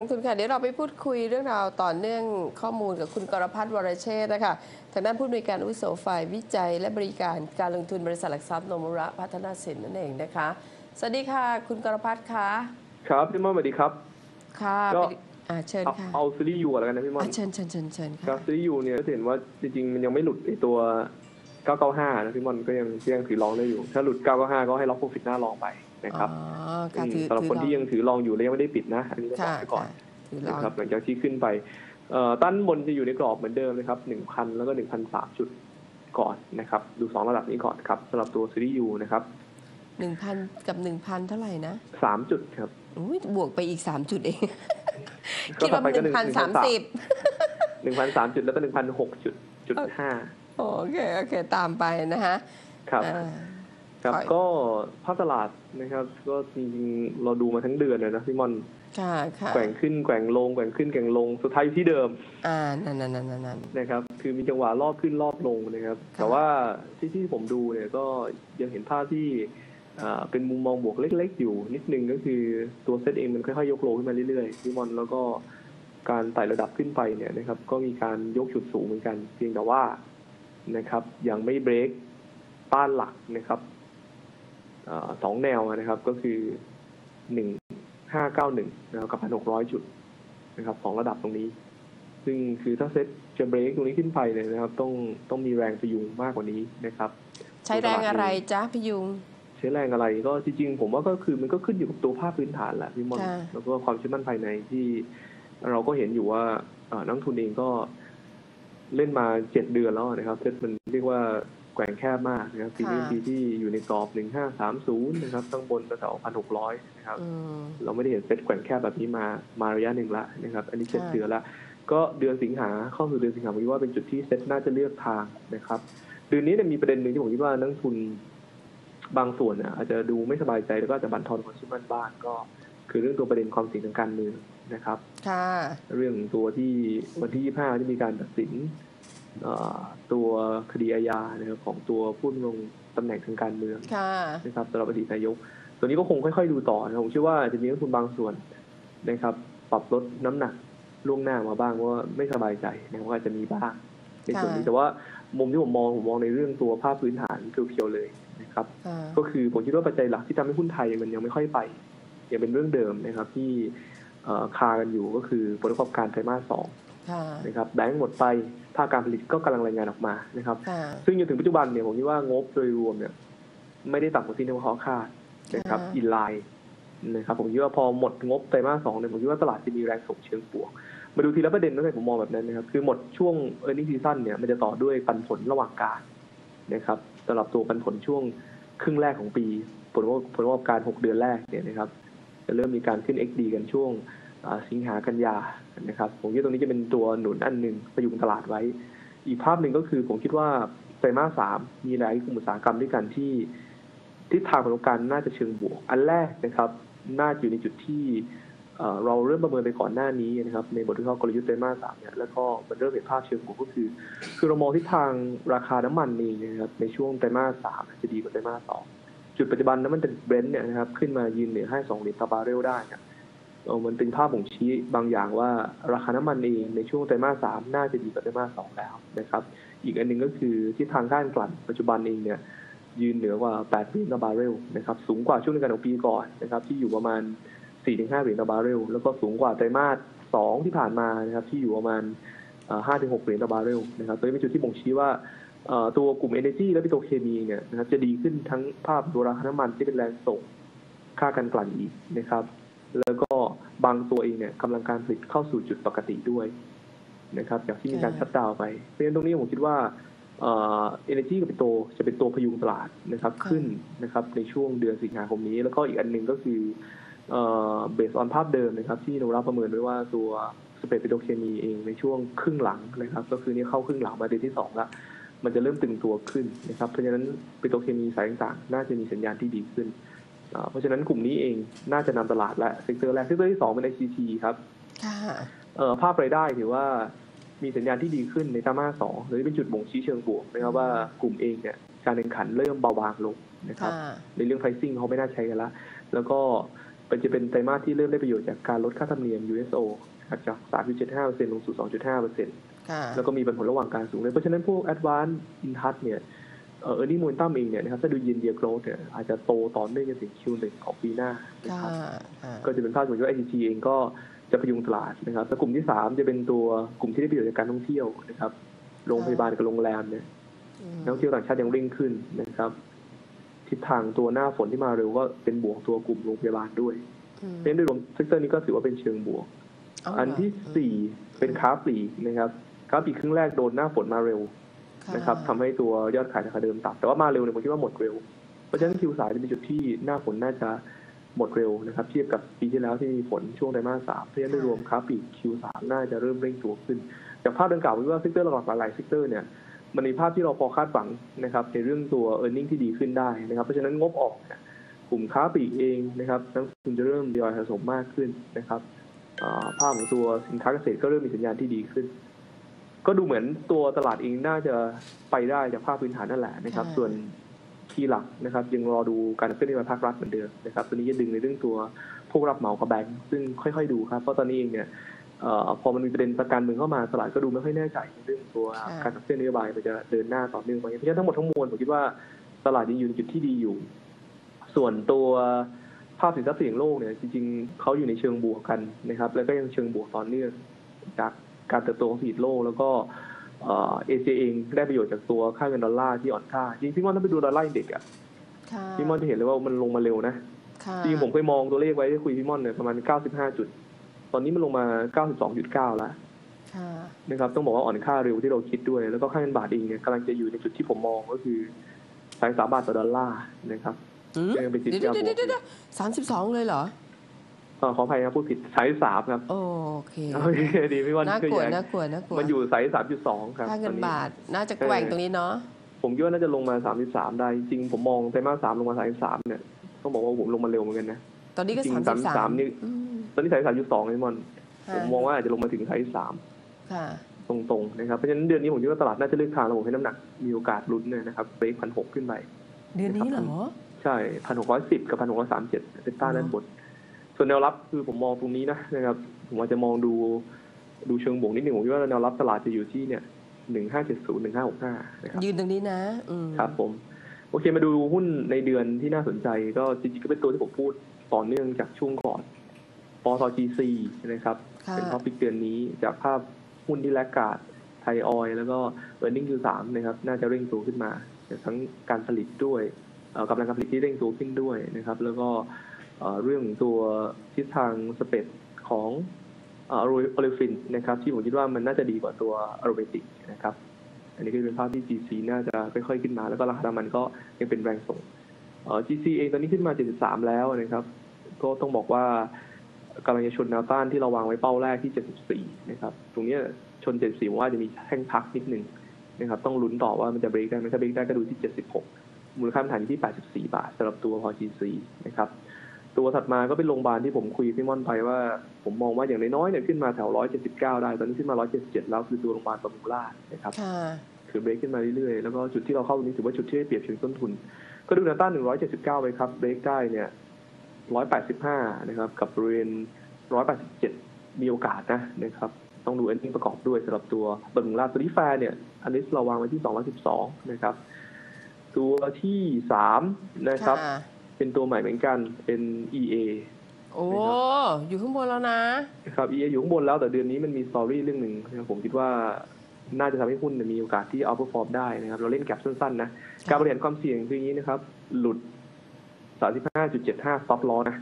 ลงทุนค่ะเดี๋ยวเราไปพูดคุยเรื่องราวต่อเนื่องข้อมูลกับคุณกรพัฒน์วรเชษฐ์นะคะทางด้านผู้บริการอาวุโสฝ่ายวิจัย และบริการการลงทุนบริษัทหลักทรัพย์โนมุระพัฒนาสินนั่นเองนะคะสวัสดีค่ะ คุณกรพัฒน์คะครับพี่ม่อนสวัสดีครับค่ะก็เป็นอ่าเชิญเอาค่ะเอาซีรีส์ยูก่อนแล้วกันนะพี่ม่อนอ่าเชิญเชิญเชิญเชิญครัค่ะบซีรีส์ยูเนี่ยก็จะเห็นว่าจริงๆมันยังไม่หลุดไอตัว 995นะพี่ม่อนก็ยังยังถือรองได้อยู่ ถ้าหลุด995ก็ให้ล็อกโปรฟิตหน้ารองไปนะครับอ๋อค่ะอืมถือสำหรับคนที่ยังถือรองอยู่และยังไม่ได้ปิดนะ อันนี้ก็บอกค่ะไว้ก่อนค่ะถือลอนะงครับหลังจากที่ขึ้นไปเอ่อต้านบนจะอยู่ในกรอบเหมือนเดิมนะครับ1,000แล้วก็1,003จุดก่อนนะครับ ดูสองระดับนี้ก่อนครับสำหรับตัวซีรีส์ยูนะครับหนึ่งพันกับหนึ่งพันเท่าไหร่นะ3จุดครับอุ้ยบวกไปอีกสามจุดเองก็คิดต่อว่าไปหก็นึ่งพันสามสิบ 1,003จุดแล้วก็1,006จุดจุดห้าโอเคโอเค ตามไปนะคะครับอ่าครับขอก็ภาพตลาดนะครับ ก็จริงๆเราดูมาทั้งเดือนเลยนะพี่มอนค่ะค่ะแกว่งขึ้นแกว่งลงแกว่งขึ้นแกว่งลงสุดท้ายอยู่ที่เดิม อ่านั่นนั่นนั่นนั่นนั่นนะครับ คือมีจังหวะรอบขึ้นรอบลงนะครับค่ะแต่ว่าที่ที่ผมดูเนี่ยก็ยังเห็นภาพที่อ่าเป็นมุมมองบวกเล็ก ๆ อยู่นิดนึงก็คือตัวเซตเองมันค่อยๆยกโลขึ้นมาเรื่อยๆพี่มอนแล้วก็ การไต่ระดับขึ้นไปเนี่ยนะครับก็มีการยกจุดสูงเหมือนกัน เพียงแต่ว่านะครับยังไม่เบรกต้านหลักนะครับเออสองแนวนะครับก็คือหนึ่งห้าเก้าหนึ่งนะครับกับพันหกร้อยจุดนะครับสองระดับตรงนี้ ซึ่งคือถ้าเซ็ตจะเบรกตรงนี้ขึ้นไปเนี่ยนะครับ ต้องต้องมีแรงพยุงมากกว่านี้นะครับ ใช้แรงอะไรจ๊ะพี่ยุงใช้แรงอะไรก็จริงๆผมว่าก็คือมันก็ขึ้นอยู่กับตัวภาพพื้นฐานแหละพี่มอนค่ะแล้วก็ความเชื่อมั่นภายในที่ เราก็เห็นอยู่ว่าเอ่อนักลงทุนเองก็เล่นมาเจ็ดเดือนแล้วนะครับเซ็ตมันเรียกว่าแกว่งแคบมากนะครับปีนี้ปีที่อยู่ในกรอบหนึ่งห้าสามศูนย์นะครับตั้งบนแถวพันหกร้อยนะครับอืมเราไม่ได้เห็นเซ็ตแกว่งแคบแบบนี้มามาระยะหนึ่งละนะครับ อันนี้เจ็ดค่ะเดือนละ ก็เดือนสิงหาเข้าสู่เดือนสิงหาผมคิดว่าเป็นจุดที่เซ็ตน่าจะเลือกทางนะครับเดือนนี้เนี่ยมีประเด็นหนึ่งที่ผมคิดว่านักลงทุนบางส่วนเนี่ยอาจจะดูไม่สบายใจแล้วก็อาจจะบั่นทอนความเชื่อมั่นบ้างก็ คือเรื่องตัวประเด็นความเสี่ยงทางการเมือง นะครับค่ะเรื่องตัวที่วันที่ 25 ที่มีการตัดสินเอ่อตัวคดีอาญานะครับของตัวผู้ดำรงตำแหน่งทางการเมืองค่ะนะครับสำหรับอดีตนายก ตัวนี้ก็คงค่อยๆดูต่อนะผมเชื่อว่าจะมีนักลงทุนบางส่วนนะครับ ปรับลดน้ำหนักล่วงหน้ามาบ้างเพราะว่าไม่สบายใจนะครับว่าอาจจะมีบ้างในส่วนนี้ค่ะแต่ว่ามุมที่ผมมองผมมองในเรื่องตัวภาพพื้นฐานเพียวๆเลยนะครับค่ะก็คือผมคิดว่าปัจจัยหลักที่ทำให้หุ้นไทยมันยังไม่ค่อยไปยังเป็นเรื่องเดิมนะครับ ที่เอ่อ คากันอยู่ก็คือผลประกอบการไตรมาสสองค่ะนะครับแบงก์หมดไปภาคการผลิตก็กำลังรายงานออกมานะครับค่ะซึ่งจนถึงปัจจุบันเนี่ยผมคิดว่างบโดยรวมเนี่ย ไม่ได้ต่ำกว่าที่นักวิเคราะห์คาดนะครับค่ะอินไลน์นะครับผมคิดว่าพอหมดงบไตรมาสสองเนี่ยผมคิดว่าตลาดจะมีแรงส่งเชิงบวก มาดูทีละประเด็นตั้งแต่ผมมองแบบนั้นนะครับ คือหมดช่วง e a r n i n g season เนี่ยมันจะต่อด้วยปันผลระหว่างกลารนะครับสำหรับตัวปันผลช่วงครึ่งแรกของปี ผลประกอบผลประกอบการ 6 เดือนแรกเนี่ยนะครับ จะเริ่มมีการขึ้น XD กันช่วงสิงหากันยานะครับผมคิดว่าตรงนี้จะเป็นตัวหนุนอันหนึ่งประยุงตลาดไว้ อีกภาพหนึ่งก็คือผมคิดว่าไตรมาสสามมีหลายกลุ่มอุตสาหกรรมด้วยกันที่ทิศทางผลกอบการน่าจะเชิงบวก อันแรกนะครับ น่าจะอยู่ในจุดที่เราเริ่มประเมินไปก่อนหน้านี้นะครับในบทวิเคราะห์กลยุทธ์ไตรมาสสามเนี่ยแล้วก็มันเริ่มเห็นภาพเชิงบวกก็คือ คือเรามองทิศทางราคาน้ำมันเองนะครับในช่วงไตรมาสสามจะดีกว่าไตรมาสสอง จุดปัจจุบันน้ำมันเบรนท์เนี่ยนะครับขึ้นมายืนเหนือให้สองเหรียญต่อบาร์เรลได้เนี่ยมันเป็นภาพบ่งชี้บางอย่างว่าราคาน้ำมันเองในช่วงไตรมาสสามน่าจะดีกว่าไตรมาสสองแล้วนะครับ อีกอันหนึ่งก็คือทิศทางด้านกลั่นปัจจุบันเองเนี่ยยืนเหนือกว่า8เหรียญต่อบาร์เรลนะครับสูงกว่าช่วงเดือนกันของปีก่อนนะครับที่อยู่ประมาณ 4-5เหรียญต่อบาร์เรลแล้วก็สูงกว่าไตรมาส2ที่ผ่านมานะครับที่อยู่ประมาณ 5-6เหรียญต่อบาร์เรลนะครับตัวนี้เป็นจุดที่บ่งชี้ว่าเอ่อตัวกลุ่ม Energy และปิโตรเคมีเนี่ยนะครับจะดีขึ้นทั้งภาพตัวราคาน้ำมันที่เป็นแรงส่งค่าการกลั่นอีกนะครับ แล้วก็บางตัวเองเนี่ยกำลังการผลิตเข้าสู่จุดปกติด้วยนะครับจากที่มีการค่ะชัดดาวน์ไป เพราะฉะนั้นตรงนี้ผมคิดว่าเอ่อ energy กับปิโตรจะเป็นตัวพยุงตลาดนะครับขึ้นนะครับในช่วงเดือนสิงหาคมนี้ แล้วก็อีกอันหนึ่งก็คือเอ่อเบสออนภาพเดิมนะครับ ที่เรารับประเมินไว้ว่าตัว สเปรดปิโตรเคมีเองในช่วงครึ่งหลังนะครับ ก็คือนี่เข้าครึ่งหลังมาเดือนที่สองละมันจะเริ่มตึงตัวขึ้นนะครับเพราะฉะนั้นปิโตรเคมีสายต่างๆ น่าจะมีสัญญาณที่ดีขึ้นอ่าเพราะฉะนั้นกลุ่มนี้เองน่าจะนำตลาดและเซกเตอร์แรกเซกเตอร์ที่สองเป็น ICT ครับค่ะเอ่อภาพรายได้ถือว่ามีสัญญาณที่ดีขึ้นในไตรมาสสองหรือเป็นจุดบ่งชี้เชิงบวกนะครับว่ากลุ่มเองเนี่ยการแข่งขันเริ่มเบาบางลงนะครับค่ะในเรื่อง pricing เขาไม่น่าใช้กันละแล้วก็มันจะเป็นไตรมาสที่เริ่มได้ประโยชน์จากการลดค่าธรรมเนียม USO นะครับจาก3.75%ลงสู่2.5%ค่ะแล้วก็มีปันผลระหว่างการสูงเลยเพราะฉะนั้นพวก Advanced in touch เนี่ยเอ่อ earning momentum เองเนี่ยนะครับถ้าดู year year growth เนี่ยอาจจะโตต่อเนื่องจนถึง Q1 ของปีหน้านะค่ะครับค่ะก็จะเป็นภาพเหมือนว่า ITG เองก็จะพยุงตลาดนะครับแล้วกลุ่มที่สามจะเป็นตัวกลุ่มที่ได้ประโยชน์จากการท่องเที่ยวนะครับโรงพยาบาลกับโรงแรมเนี่ยอืมนักท่องเที่ยวต่างชาติยังเร่งขึ้นนะครับทิศทางตัวหน้าฝนที่มาเร็วก็เป็นบวกตัวกลุ่มโรงพยาบาลด้วยอืมเพราะฉะนั้นโดยรวมเซกเตอร์นี้ก็ถือว่าเป็นเชิงบวกเา อันที่เหรอสี่เป็นค้าปลีกนะครับค้าปลีกครึ่งแรกโดนหน้าฝนมาเร็วค่ะนะครับทำให้ตัวยอดขายราคาเดิมต่ำแต่ว่ามาเร็วเนี่ยผมคิดว่าหมดเร็ว เพราะฉะนั้นคิวสายจะเป็นจุดที่หน้าฝนน่าจะหมดเร็วนะครับ เทียบกับปีที่แล้วที่มีฝนช่วงไตรมาสสามเพราะฉะนั้นโดยรวมค้าปลีกคิวสามน่าจะเริ่มเร่งตัวขึ้นจากภาพดังกล่าวผมคิดว่าเซกเตอร์หลักๆหลายๆเซกเตอร์เนี่ยมันมีภาพที่เราพอคาดหวังนะครับในเรื่องตัว e a r n i n g ที่ดีขึ้นได้นะครับ เพราะฉะนั้นงบออกเนี่ยกลุ่มค้าปลีกเองนะครับนักลงทุนจะเริ่มทยอยสะสมมากขึ้นนะครับอ่า ภาพของตัวสินค้าเกษตรก็เริ่มมีสัญญาณที่ดีขึ้น ก็ดูเหมือนตัวตลาดเองน่าจะไปได้จากภาพพื้นฐานนั่นแหละนะครับค่ะส่วนที่หลักนะครับ ยังรอดูการเคลื่อนไหวภาครัฐเหมือนเดิมนะครับตัวนี้จะดึงในเรื่องตัวผู้รับเหมากับแบงก์ซึ่งค่อยๆดูครับ เพราะตอนนี้เองเนี่ยเอ่อพอมันมีประเด็นประการเมืองเข้ามาตลาดก็ดูไม่ค่อยแน่ใจในเรื่องตัวค่ะการขับเคลื่อนนโยบายมันจะเดินหน้าต่อเนื่องไหมเพราะฉะนั้นทั้งหมดทั้งมวลผมคิดว่าตลาดยังอยู่ในจุดที่ดีอยู่ ส่วนตัว ภาพสินทรัพย์เสี่ยงโลกเนี่ยจริงๆเขาอยู่ในเชิงบวกกันนะครับ แล้วก็ยังเชิงบวกต่อเนื่องจากการเติบโตของเศรษฐกิจโลก แล้วก็เอ่อเอเชียเองได้ประโยชน์จากตัวค่าเงินดอลลาร์ที่อ่อนค่าจริงๆพี่มอนถ้าไปดูดอลลาร์อินเด็กซ์อะค่ะพี่มอนจะเห็นเลยว่ามันลงมาเร็วนะค่ะจริงๆผมเคยมองตัวเลขไว้ที่คุยพี่ม่อนเนี่ยประมาณ 95 จุด ตอนนี้มันลงมา 92.9 แล้วค่ะนะครับต้องบอกว่าอ่อนค่าเร็วที่เราคิดด้วย แล้วก็ค่าเงินบาทเองเนี่ยกำลังจะอยู่ในจุดที่ผมมองก็คือสายสามบาทต่อดอลลาร์นะครับ อืมยังเป็นจิตเดี๋ยววิทยาบวกเดี๋ยวเดี๋ยวสามสิบสองเลยเหรอเอ่อขออภัยครับพูดผิดสายสามครับโอเคโอเคดีพี่ม่อนน่าช่วยกลัวแย้งน่ากลัวน่ากลัวมันอยู่สาย3.2ครับค่าเงิตอนนี้บาทน่าจะแกว่งตรงนี้เนาะผมคิดว่าน่าจะลงมา33ได้ จริงๆผมมองไตรมาสสามลงมา33เนี่ยต้องบอกว่าผมลงมาเร็วเหมือนกันนะตอนนี้ก็จริงสามสิบสาม33นี่อืมตอนนี้สาย3.2พี่ม่อนผมมองว่าอาจจะลงมาถึงสายสามค่ะ ตรงๆนะครับเพราะฉะนั้นเดือนนี้ผมคิดว่าตลาดน่าจะเลือกทางระบบให้น้ำหนักมีโอกาสลุ้นเนี่ยนะครับเบรกพันหกขึ้นไปเดือนนี้เหรอ ใช่พันหกร้อยสิบกับพันหกร้อยสามเจ็ดเป็นต้านด้านบน ส่วนแนวรับคือผมมองตรงนี้นะนะครับ ผมอาจจะมองดูดูเชิงบวกนิดหนึ่งผมคิดว่าแนวรับตลาดจะอยู่ที่เนี่ยหนึ่งห้าเจ็ดศูนย์หนึ่งห้าหกห้านะครับยืนตรงนี้นะ อืมครับผม โอเคมาดูหุ้นในเดือนที่น่าสนใจ ก็จริงๆก็เป็นตัวที่ผมพูดต่อเนื่องจากช่วงก่อนปตจีซีนะครับค่ะเป็นท็อปิกเดือนนี้จากภาพหุ้นที่แลกกาดไทยออยล์แล้วก็เออร์เน็งคือสามนะครับ น่าจะเร่งตัวขึ้นมาจากทั้งการผลิตด้วยเอ่อ กำลังการผลิตที่เร่งตัวขึ้นด้วยนะครับ แล้วก็เรื่องตัวทิศทางสเปดของออโอลิฟินนะครับ ที่ผมคิดว่ามันน่าจะดีกว่าตัวอโรเบติกนะครับ อันนี้ก็เป็นภาพที่ GC น่าจะค่อยๆขึ้นมา แล้วก็ราคาน้ำมันก็ยังเป็นแรงส่ง GC เองตอนนี้ขึ้นมา 73 แล้วนะครับ ก็ต้องบอกว่ากำลังจะชนแนวต้านที่เราวางไว้เป้าแรกที่ 74 นะครับ ตรงนี้ชน 74ว่าจะมีแท่งพักนิดนึงนะครับ ต้องลุ้นต่อว่ามันจะเบรกได้ไหมถ้าเบรกได้ก็ดูที่ 76 มูลค่าฐานอยู่ที่ 84 บาทสำหรับตัวพอ GC นะครับตัวถัดมาก็เป็นโรงพยาบาลที่ผมคุยกับพี่ม่อนไปว่า ผมมองว่าอย่างน้อยๆเนี่ยขึ้นมาแถว 179 ได้ตอนนี้ขึ้นมา 177 แล้วคือตัวโรงพยาบาลบำรุงราษฎร์นะครับค่ะคือเบรกขึ้นมาเรื่อยๆ แล้วก็จุดที่เราเข้าตรงนี้ถือว่าจุดที่ได้เปรียบเชิงต้นทุน ก็ดูแนวต้าน 179 ไปครับเบรกได้เนี่ย 185 นะครับ กับบริเวณ 187 มีโอกาสนะนะครับต้องดูเอ็นดิ้งประกอบด้วยสำหรับตัวบำรุงราษฎร์ตัวที่แฟร์เนี่ยอันนี้เราวางไว้ที่ 212 นะครับ ตัวที่3นะครับค่ะเป็นตัวใหม่เหมือนกันเป็น EA โอ้ อยู่ข้างบนแล้วนะ นะครับ EA อยู่ข้างบนแล้วแต่เดือนนี้มันมีสตอรี่เรื่องหนึ่งนะครับผมคิดว่าน่าจะทำให้หุ้นเนี่ยมีโอกาสที่เอาเปอร์ฟอร์มได้นะครับ เราเล่นแก็บสั้นๆนะ การบริหารความเสี่ยงคืออย่างนี้นะครับ หลุด 35.75 stop loss นะ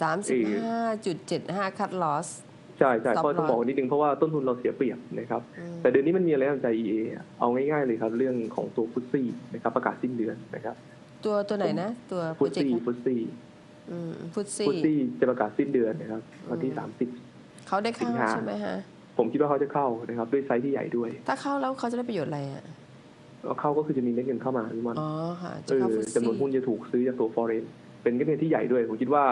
สามสิบห้าจุดเจ็ดห้าคัดลอส ใช่ใช่ Stop เพราะต้อง loss บอกนิดนึงเพราะว่าต้นทุนเราเสียเปรียบนะครับ แต่เดือนนี้มันมีอะไรน่าสนใจ EA เอาง่ายๆเลยครับ เรื่องของตัวฟุตซี่นะครับประกาศสิ้นเดือนนะครับตัวตัวไหนนะ ตัวโปฟุรตเจกซี่ต์ฟุตซี่ฟุตซี่ฟุตซี่จะประกาศสิ้นเดือนนะครับวันที่อืม30เขาได้เข้าสิงหาใช่ไหมฮะผมคิดว่าเขาจะเข้านะครับ ด้วยไซส์ที่ใหญ่ด้วย ถ้าเข้าแล้วเขาจะได้ประโยชน์อะไรอะแล้วเข้าก็คือจะมีเม็ดเงินเข้ามาพี่มอนอ๋อค่ะจะเอเข้าอฟุตจำนซี่วนหุ้นจะถูกซื้อจากตัวฟอเรนเป็นเงินที่ใหญ่ด้วยผมคิดว่า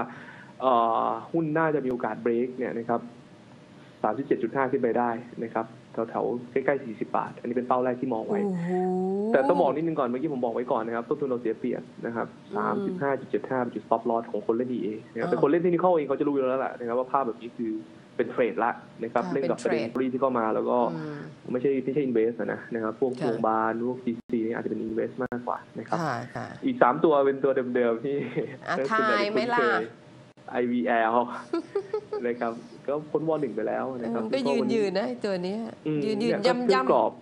เอ่อหุ้นน่าจะมีโอกาสเบรกเนี่ยนะครับ 37.5 ขึ้นไปได้นะครับแถวๆใกล้ๆ 40 บาท อันนี้เป็นเป้าแรกที่มองไว้โอ้โหแต่ต้องบอกนิดนึงก่อน เมื่อกี้ผมบอกไว้ก่อนนะครับ ต้นทุนเราเสียเปรียบนะครับอืม35.75เป็นจุด stop loss ของคนเล่น EA นะครับอ่าแต่คนเล่นเทคนิคเองเขาจะรู้อยู่แล้วแหละนะครับว่าภาพแบบนี้คือเป็นเทรดละนะครับค่ะเล่นกับประเด็นเป็นเทรดฟรีที่เข้ามาแล้วก็อืมไม่ใช่ไม่ใช่ invest อะนะนะครับพวกค่ะโรงพยาบาลพวก GC นี่อาจจะเป็น invest มากกว่านะครับค่ะค่ะอีกสามตัวเป็นตัวเดิมๆที่อะส่วนใหญ่ทายไหมล่ะคุ้นเคย IVL นะครับ ก็พ้นวอลหนึ่งไปแล้วนะครับก็ยืนแล้วยืนนะไอ้ตัวเนี้ยอืมยืนยืนเก็คืย่ำอกรอย่ำบกรอบ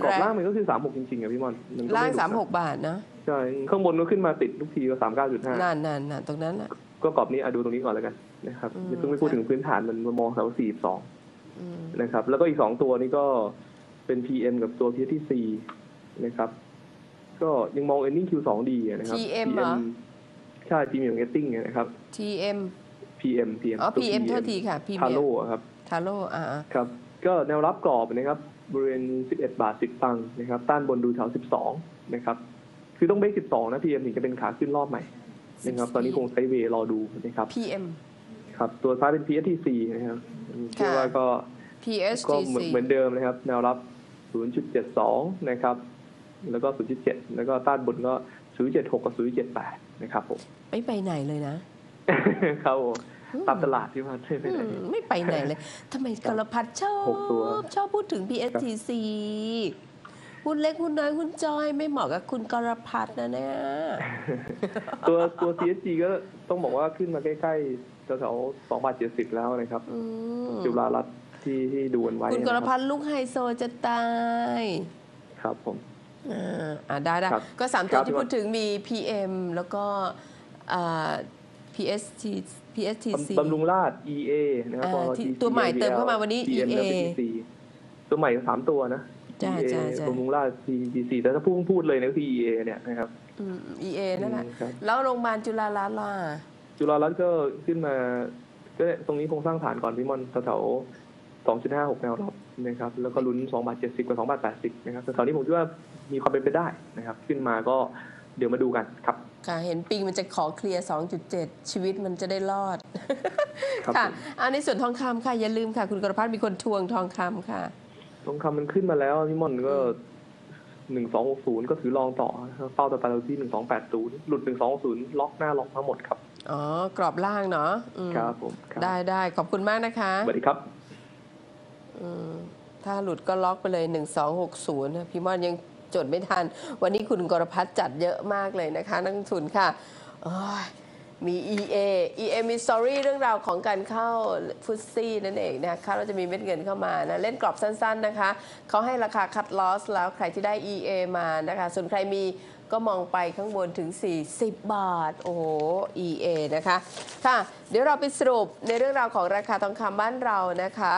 แรงล่างมันก็คือสามหกจริงๆอะพี่มอนนก็ล่างไลุดสามหกนะบาทนะใช่ข้างบนก็ขึ้นมาติดทุกทีก็สามเก้าจุดห้านั่นนั่นนั่นตรงนั้นอะก็กรอบนี้อะดูตรงนี้ก่อนแล้วกันนะครับอืมอย่าเพิ่งไปพูดถึงพื้นฐานมันมามองแถวสี่สองอืมนะครับ แล้วก็อีกสองตัวนี้ก็เป็น PM กับตัว PTC นะครับ ก็ยังมอง earning Q2 ดีอะนะครับ PM เหรอ ใช่ Premium Getting นะครับ TM PM PM อ๋อตัว PM โทษทีค่ะทา PM โร่ครับทาโร่อ่าครับ ก็แนวรับกรอบนะครับบริเวณ 11 บาท 10 ตังค์นะครับ ต้านบนดูแถว 12 นะครับ คือต้องเบรก12 นะ PM ถึงจะเป็นขาขึ้นรอบใหม่นะครับ ตอนนี้คงไซด์เวย์รอดูนะครับ PM ครับ ตัวซ้ายเป็น PSTC นะครับเชื่อว่าก็ก็เหมือน PSGC เหมือนเดิมนะครับ แนวรับ 0.72 นะครับ แล้วก็ 0.7 แล้วก็ต้านบนก็ 0.76 กับ 0.78 นะครับผมไม่ไปไหนเลยนะครับผมตามตลาดที่มันไม่ไปไหนอืมไม่ไปไหนเลยทำไมกรพัดชอหกตัวบชอบพูดถึง PSTC หุ้นเล็กหุ้นน้อยหุ้นจอยไม่เหมาะกับคุณกรพัดนะเนี่ยตัวตัว CSG ก็ต้องบอกว่าขึ้นมาใกล้ๆแถวๆ2บาท70แล้วนะครับอืมจุฬารัตน์ที่ที่ดูกันไว้ คุณกรนะคพัรับดลูกไฮโซจะตาย ครับผม อ่าอ่าได้ได้ครับก็สามคตัรัวบที่พูดถึงมี PM แล้วก็อ่า PST PSTC บำรุงราช EA นะครับ อ่าพอที่ GC ตัวใหม่เติมเข้ามาวันนี้ PM แล้ว EA PTC ตัวใหม่สามตัวนะ จ้า EA จ้าจ้า บำรุงราช PTC แต่ถ้าพูดพูดเลยนะก็คือ EA เนี่ยนะครับ อืม EA นั่นแหละ อืมครับ แล้วโรงพยาบาลจุฬาลัตน์ล่ะ จุฬารัตน์ก็ขึ้นมา ก็ตรงนี้คงสร้างฐานก่อนพี่มอนแถวๆ2.56 แนวรับนะครับ แล้วก็ลุ้น2บาท70 กับ2บาท80 นะครับแต่ตอนนี้ผมคิดว่า มีความเป็นไปได้นะครับ ขึ้นมาก็เดี๋ยวมาดูกันครับค่ะเห็นปิงมันจะขอเคลียร์ 2.7 ชีวิตมันจะได้รอดครับค่ะผมอันในส่วนทองคำค่ะ อย่าลืมค่ะ คุณกรพัฒน์มีคนทวงทองคำค่ะ ทองคำมันขึ้นมาแล้วพี่มอนก็หนึ่งสองหกศูนย์ก็ถือลองต่อนะครับเป้าต่อไปเราที่หนึ่งสองแปดศูนย์หลุดหนึ่งสองศูนย์ล็อกหน้าล็อกทั้งหมดครับ อ๋อ กรอบล่างเนาะอืมครับผมครับได้ได้ขอบคุณมากนะคะสวัสดีครับอืมถ้าหลุดก็ล็อกไปเลย1260นะพี่มอนยัง จดไม่ทัน วันนี้คุณกรพัฒน์จัดเยอะมากเลยนะคะนักทุนค่ะมี EA EA มีสตอรี่เรื่องราวของการเข้าฟุตซี่นั่นเองนะคะเราจะมีเม็ดเงินเข้ามานะเล่นกรอบสั้นๆนะคะเขาให้ราคาคัดลอสแล้วใครที่ได้ EA มานะคะส่วนใครมีก็มองไปข้างบนถึง 40 บาท โอ้โห EA นะคะ ค่ะ เดี๋ยวเราไปสรุปในเรื่องราวของราคาทองคำบ้านเรานะคะ